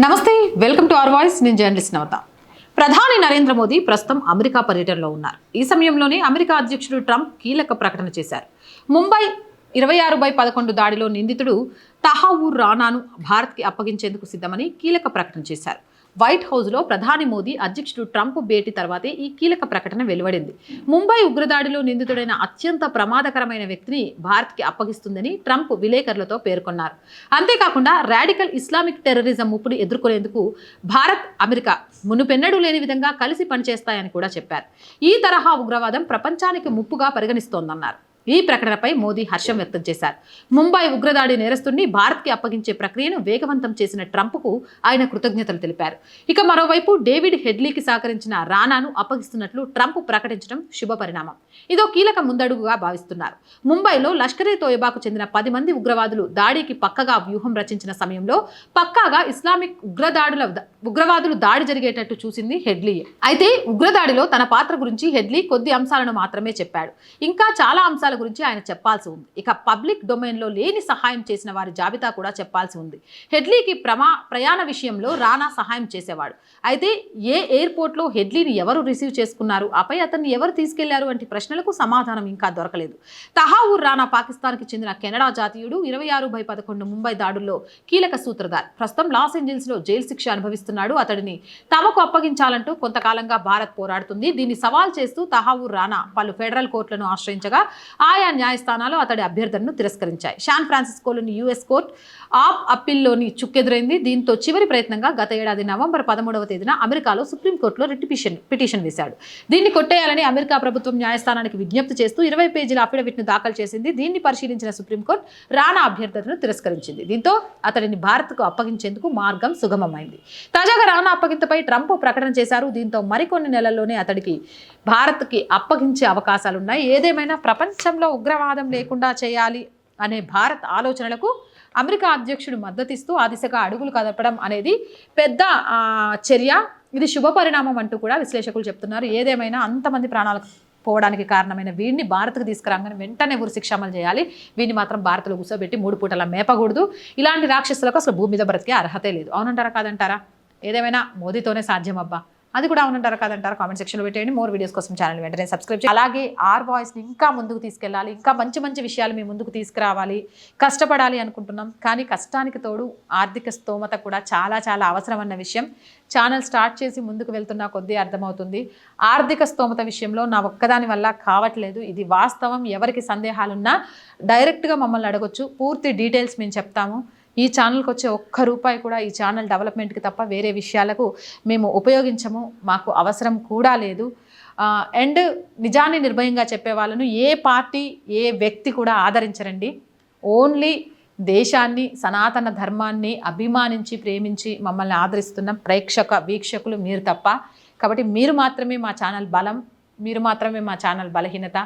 నమస్తే welcome to our voice. నేను journalist నవత. ప్రధాని నరేంద్ర మోదీ ప్రస్తుతం అమెరికా పర్యటనలో ఉన్నారు. ఈ సమయంలోనే అమెరికా అధ్యక్షుడు ట్రంప్ కీలక ప్రకటన చేశారు. ముంబై ఇరవై ఆరు బై పదకొండు దాడిలో నిందితుడు తహావూర్ రానాను భారత్కి అప్పగించేందుకు సిద్ధమని కీలక ప్రకటన చేశారు. వైట్ హౌస్లో ప్రధాని మోదీ అధ్యక్షుడు ట్రంప్ భేటీ తర్వాతే ఈ కీలక ప్రకటన వెలువడింది. ముంబై ఉగ్రదాడిలో నిందితుడైన అత్యంత ప్రమాదకరమైన వ్యక్తిని భారత్కి అప్పగిస్తుందని ట్రంప్ విలేకరులతో పేర్కొన్నారు. అంతేకాకుండా రాడికల్ ఇస్లామిక్ టెర్రరిజం ముప్పును ఎదుర్కొనేందుకు భారత్ అమెరికా మునుపెన్నడూ లేని విధంగా కలిసి పనిచేస్తాయని కూడా చెప్పారు. ఈ తరహా ఉగ్రవాదం ప్రపంచానికి ముప్పుగా పరిగణిస్తోందన్నారు. ఈ ప్రకటనపై మోదీ హర్షం వ్యక్తం చేశారు. ముంబై ఉగ్రదాడి నేరస్తుడిని భారత్కి అప్పగించే ప్రక్రియను వేగవంతం చేసిన ట్రంప్కు ఆయన కృతజ్ఞతలు తెలిపారు. ఇక మరోవైపు డేవిడ్ హెడ్లీకి సహకరించిన రానాను అప్పగిస్తున్నట్లు ట్రంప్ ప్రకటించడం శుభ పరిణామం. ఇదో కీలక ముందడుగుగా భావిస్తున్నారు. ముంబైలో లష్కరే తోయబాకు చెందిన పది మంది ఉగ్రవాదులు దాడికి పక్కగా వ్యూహం రచించిన సమయంలో పక్కాగా ఇస్లామిక్ ఉగ్రదాడుల ఉగ్రవాదులు దాడి జరిగేటట్టు చూసింది హెడ్లీ. అయితే ఉగ్రదాడిలో తన పాత్ర గురించి హెడ్లీ కొద్ది అంశాలను మాత్రమే చెప్పాడు. ఇంకా చాలా అంశాలు గురించి ఆయన చెప్పాల్సి ఉంది. ఇక పబ్లిక్ డొమైన్లో లేని సహాయం చేసిన వారి జాబితా కూడా చెప్పాల్సి ఉంది. హెడ్లీకి ప్రమా ప్రయాణ విషయంలో రానా సహాయం చేసేవాడు. అయితే ఏ ఎయిర్పోర్ట్లో హెడ్లీని ఎవరు రిసీవ్ చేసుకున్నారు? ఆపై అతన్ని ఎవరు తీసుకెళ్ళారు? వంటి ప్రశ్నలకు సమాధానం ఇంకా దొరకలేదు. తహావూర్ రానా పాకిస్తాన్కి చెందిన కెనడా జాతీయుడు ఇరవై ఆరు బై పదకొండు ముంబై దాడుల్లో కీలక సూత్రధార్. ప్రస్తుతం లాస్ ఏంజల్స్లో జైలు శిక్ష అనుభవిస్తున్నాడు. అతడిని తమకు అప్పగించాలంటూ కొంతకాలంగా భారత్ పోరాడుతుంది. దీన్ని సవాల్ చేస్తూ తహావూర్ రానా పలు ఫెడరల్ కోర్టులను ఆశ్రయించగా ఆయా న్యాయస్థానాలు అతడి అభ్యర్థనను తిరస్కరించాయి. శాన్ ఫ్రాన్సిస్కోలోని యుఎస్ కోర్ట్ ఆప్ అప్పీల్లోని చుక్కెదురైంది. దీంతో చివరి ప్రయత్నంగా గత ఏడాది నవంబర్ పదమూడవ తేదీన అమెరికాలో సుప్రీంకోర్టులో రిట్ పిటిషన్ పిటిషన్ వేశాడు. దీన్ని కొట్టేయాలని అమెరికా ప్రభుత్వం న్యాయస్థానానికి విజ్ఞప్తి చేస్తూ ఇరవై పేజీల అఫిడవిట్ను దాఖలు చేసింది. దీన్ని పరిశీలించిన సుప్రీంకోర్టు రానా అభ్యర్థనను తిరస్కరించింది. దీంతో అతడిని భారత్కు అప్పగించేందుకు మార్గం సుగమమైంది. తాజాగా రానా అప్పగింతపై ట్రంప్ ప్రకటన చేశారు. దీంతో మరికొన్ని నెలల్లోనే అతడికి భారత్కి అప్పగించే అవకాశాలున్నాయి. ఏదేమైనా ప్రపంచ ప్రపంచంలో ఉగ్రవాదం లేకుండా చేయాలి అనే భారత్ ఆలోచనలకు అమెరికా అధ్యక్షుడు మద్దతిస్తూ ఆ దిశగా అడుగులు కదపడం అనేది పెద్ద చర్య. ఇది శుభ పరిణామం అంటూ కూడా విశ్లేషకులు చెప్తున్నారు. ఏదేమైనా అంతమంది ప్రాణాలకు పోవడానికి కారణమైన వీడిని భారత్కు తీసుకురాగానే వెంటనే ఉరి శిక్ష అమలు చేయాలి. వీడిని మాత్రం భారత్లో కూర్చోబెట్టి మూడు పూటలా మేపకూడదు. ఇలాంటి రాక్షసులకు అసలు భూమి మీద బ్రతికే అర్హతే లేదు. అవునంటారా? కాదంటారా? ఏదేమైనా మోదీతోనే సాధ్యం అబ్బా. అది కూడా అవునంటారు కదంటారు కామెంట్ సెక్షన్లో పెట్టేయండి. మోర్ వీడియోస్ కోసం ఛానల్ వెంటనే సబ్స్క్రైబ్ చేయండి. అలాగే ఆర్ వాయిస్ని ఇంకా ముందుకు తీసుకెళ్ళాలి. ఇంకా మంచి మంచి విషయాలు మీ ముందుకు తీసుకురావాలి. కష్టపడాలి అనుకుంటున్నాం. కానీ కష్టానికి తోడు ఆర్థిక స్తోమత కూడా చాలా చాలా అవసరం అన్న విషయం. ఛానల్ స్టార్ట్ చేసి ముందుకు వెళ్తున్న కొద్దీ అర్థమవుతుంది. ఆర్థిక స్తోమత విషయంలో నా ఒక్కదాని వల్ల కావట్లేదు. ఇది వాస్తవం. ఎవరికి సందేహాలున్నా డైరెక్ట్గా మమ్మల్ని అడగొచ్చు. పూర్తి డీటెయిల్స్ మేము చెప్తాము. ఈ ఛానల్కి వచ్చే ఒక్క రూపాయి కూడా ఈ ఛానల్ డెవలప్మెంట్కి తప్ప వేరే విషయాలకు మేము ఉపయోగించము మాకు అవసరం కూడా లేదు. అండ్ నిజాన్ని నిర్భయంగా చెప్పే వాళ్ళను ఏ పార్టీ ఏ వ్యక్తి కూడా ఆదరించరండి. ఓన్లీ దేశాన్ని సనాతన ధర్మాన్ని అభిమానించి ప్రేమించి మమ్మల్ని ఆదరిస్తున్న ప్రేక్షక వీక్షకులు మీరు తప్ప. కాబట్టి మీరు మాత్రమే మా ఛానల్ బలం మీరు మాత్రమే మా ఛానల్ బలహీనత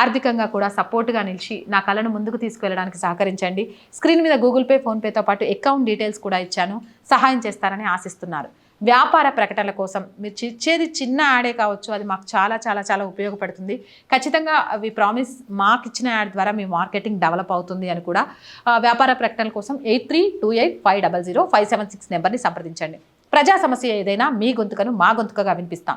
ఆర్థికంగా కూడా సపోర్ట్గా నిలిచి నా కళను ముందుకు తీసుకువెళ్ళడానికి సహకరించండి. స్క్రీన్ మీద గూగుల్ పే ఫోన్పేతో పాటు అకౌంట్ డీటెయిల్స్ కూడా ఇచ్చాను. సహాయం చేస్తారని ఆశిస్తున్నారు. వ్యాపార ప్రకటనల కోసం మీరు ఇచ్చేది చిన్న యాడే కావచ్చు అది మాకు చాలా చాలా చాలా ఉపయోగపడుతుంది. ఖచ్చితంగా అవి ప్రామిస్ మాకు ఇచ్చిన యాడ్ ద్వారా మీ మార్కెటింగ్ డెవలప్ అవుతుంది అని కూడా వ్యాపార ప్రకటనల కోసం eight three two eight five double zero five seven six నెంబర్ని సంప్రదించండి. ప్రజా సమస్య ఏదైనా మీ గొంతుకను మా గొంతుకగా వినిపిస్తాం.